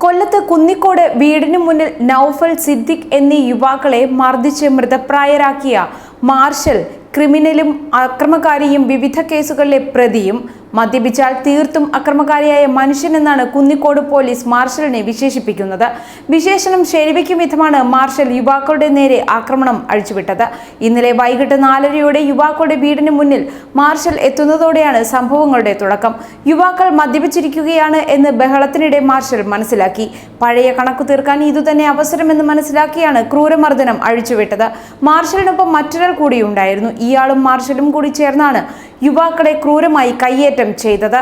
കൊല്ലത്ത് കുന്നിക്കോട് വീടിനു മുന്നിൽ നൌഫൽ സിദ്ദിഖ് എന്നീ യുവാക്കളെ മർദ്ദിച്ച് മൃതപ്രായരാക്കിയ മാർഷൽ ക്രിമിനലും അക്രമകാരിയും വിവിധ കേസുകളിലെ പ്രതിയും മദ്യപിച്ചാൽ തീർത്തും അക്രമകാരിയായ മനുഷ്യനെന്നാണ് കുന്നിക്കോട് പോലീസ് മാർഷലിനെ വിശേഷിപ്പിക്കുന്നത്. വിശേഷണം ശരിവയ്ക്കും വിധമാണ് മാർഷൽ യുവാക്കളുടെ നേരെ ആക്രമണം അഴിച്ചുവിട്ടത്. ഇന്നലെ വൈകിട്ട് നാലരയോടെ യുവാക്കളുടെ വീടിന് മുന്നിൽ മാർഷൽ എത്തുന്നതോടെയാണ് സംഭവങ്ങളുടെ തുടക്കം. യുവാക്കൾ മദ്യപിച്ചിരിക്കുകയാണ് എന്ന് ബഹളത്തിനിടെ മാർഷൽ മനസ്സിലാക്കി. പഴയ കണക്ക് തീർക്കാൻ ഇതുതന്നെ അവസരമെന്ന് മനസ്സിലാക്കിയാണ് ക്രൂരമർദ്ദനം അഴിച്ചുവിട്ടത്. മാർഷലിനൊപ്പം മറ്റൊരാൾ കൂടിയുണ്ടായിരുന്നു. ഇയാളും മാർഷലും കൂടി ചേർന്നാണ് യുവാക്കളെ ക്രൂരമായി കയ്യേറ്റം ചെയ്തത്.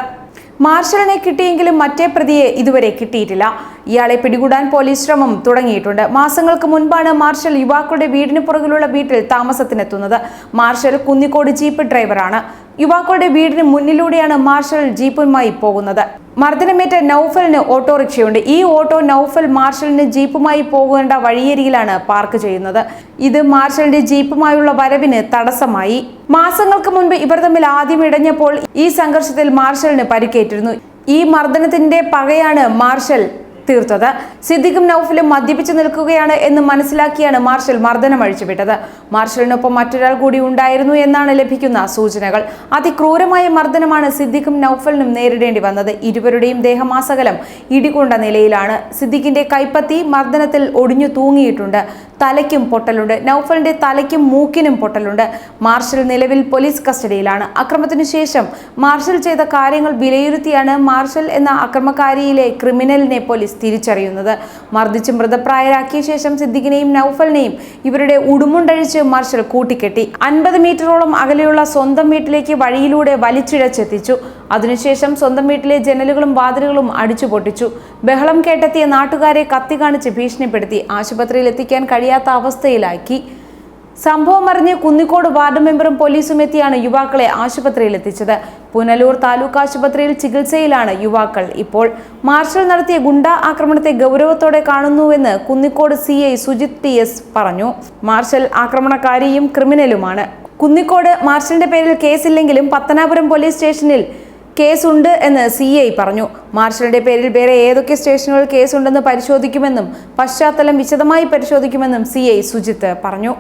മാർഷലിനെ കിട്ടിയെങ്കിലും മറ്റേ പ്രതിയെ ഇതുവരെ കിട്ടിയിട്ടില്ല. ഇയാളെ പിടികൂടാൻ പോലീസ് ശ്രമം തുടങ്ങിയിട്ടുണ്ട്. മാസങ്ങൾക്ക് മുൻപാണ് മാർഷൽ യുവാക്കളുടെ വീടിന് പുറകിലുള്ള വീട്ടിൽ താമസത്തിനെത്തുന്നത്. മാർഷൽ കുന്നിക്കോട് ജീപ്പ് ഡ്രൈവറാണ്. യുവാക്കളുടെ വീടിന് മുന്നിലൂടെയാണ് മാർഷൽ ജീപ്പുമായി പോകുന്നത്. മർദ്ദനമേറ്റ നൌഫലിന് ഓട്ടോറിക്ഷയുണ്ട്. ഈ ഓട്ടോ നൌഫൽ മാർഷലിന് ജീപ്പുമായി പോകേണ്ട വഴിയരികിലാണ് പാർക്ക് ചെയ്യുന്നത്. ഇത് മാർഷലിന്റെ ജീപ്പുമായുള്ള വരവിന് തടസ്സമായി. മാസങ്ങൾക്ക് മുൻപ് ഇവർ തമ്മിൽ ആദ്യം ഇടഞ്ഞപ്പോൾ ഈ സംഘർഷത്തിൽ മാർഷലിന് പരിക്കേറ്റിരുന്നു. ഈ മർദ്ദനത്തിന്റെ പകയാണ് മാർഷൽ തീർത്തത്. സിദ്ദിഖും നൌഫലും മദ്യപിച്ചു നിൽക്കുകയാണ് എന്ന് മനസ്സിലാക്കിയാണ് മാർഷൽ മർദ്ദനം അഴിച്ചുവിട്ടത്. മാർഷലിനൊപ്പം മറ്റൊരാൾ കൂടി ഉണ്ടായിരുന്നു എന്നാണ് ലഭിക്കുന്ന സൂചനകൾ. അതിക്രൂരമായ മർദ്ദനമാണ് സിദ്ദിഖും നൌഫലിനും നേരിടേണ്ടി വന്നത്. ഇരുവരുടെയും ദേഹമാസകലം ഇടികൊണ്ട നിലയിലാണ്. സിദ്ദിഖിന്റെ കൈപ്പത്തി മർദ്ദനത്തിൽ ഒടിഞ്ഞു തൂങ്ങിയിട്ടുണ്ട്. തലയ്ക്കും പൊട്ടലുണ്ട്. നൌഫലിന്റെ തലയ്ക്കും മൂക്കിനും പൊട്ടലുണ്ട്. മാർഷൽ നിലവിൽ പോലീസ് കസ്റ്റഡിയിലാണ്. അക്രമത്തിനു ശേഷം മാർഷൽ ചെയ്ത കാര്യങ്ങൾ വിലയിരുത്തിയാണ് മാർഷൽ എന്ന അക്രമകാരിയിലെ ക്രിമിനലിനെ പോലീസ് തിരിച്ചറിയുന്നത്. മർദ്ദിച്ച് മൃതപ്രായരാക്കിയ ശേഷം സിദ്ദിഖിനെയും നൌഫലിനെയും ഇവരുടെ ഉടുമുണ്ടഴിച്ച് മാർഷൽ കൂട്ടിക്കെട്ടി. അൻപത് മീറ്ററോളം അകലെയുള്ള സ്വന്തം വീട്ടിലേക്ക് വഴിയിലൂടെ വലിച്ചിഴച്ചെത്തിച്ചു. അതിനുശേഷം സ്വന്തം വീട്ടിലെ ജനലുകളും വാതിലുകളും അടിച്ചു പൊട്ടിച്ചു ബഹളം കേട്ടെത്തിയ നാട്ടുകാരെ കത്തി കാണിച്ച് ഭീഷണിപ്പെടുത്തി ആശുപത്രിയിൽ എത്തിക്കാൻ കഴിയാത്ത അവസ്ഥയിലാക്കി. സംഭവം അറിഞ്ഞ് കുന്നിക്കോട് വാർഡ് മെമ്പറും പോലീസും എത്തിയാണ് യുവാക്കളെ ആശുപത്രിയിൽ എത്തിച്ചത്. പുനലൂർ താലൂക്ക് ആശുപത്രിയിൽ ചികിത്സയിലാണ് യുവാക്കൾ ഇപ്പോൾ. മാർഷൽ നടത്തിയ ഗുണ്ട ആക്രമണത്തെ ഗൗരവത്തോടെ കാണുന്നുവെന്ന് Kunnicode CI Sujith T S പറഞ്ഞു. മാർഷൽ ആക്രമണക്കാരിയും ക്രിമിനലുമാണ്. കുന്നിക്കോട് മാർഷലിന്റെ പേരിൽ കേസില്ലെങ്കിലും പത്തനാപുരം പോലീസ് സ്റ്റേഷനിൽ കേസുണ്ട് എന്ന് സി ഐ പറഞ്ഞു. മാർഷലിന്റെ പേരിൽ വേറെ ഏതൊക്കെ സ്റ്റേഷനുകളിൽ കേസുണ്ടെന്ന് പരിശോധിക്കുമെന്നും പശ്ചാത്തലം വിശദമായി പരിശോധിക്കുമെന്നും സി ഐ സുജിത്ത് പറഞ്ഞു.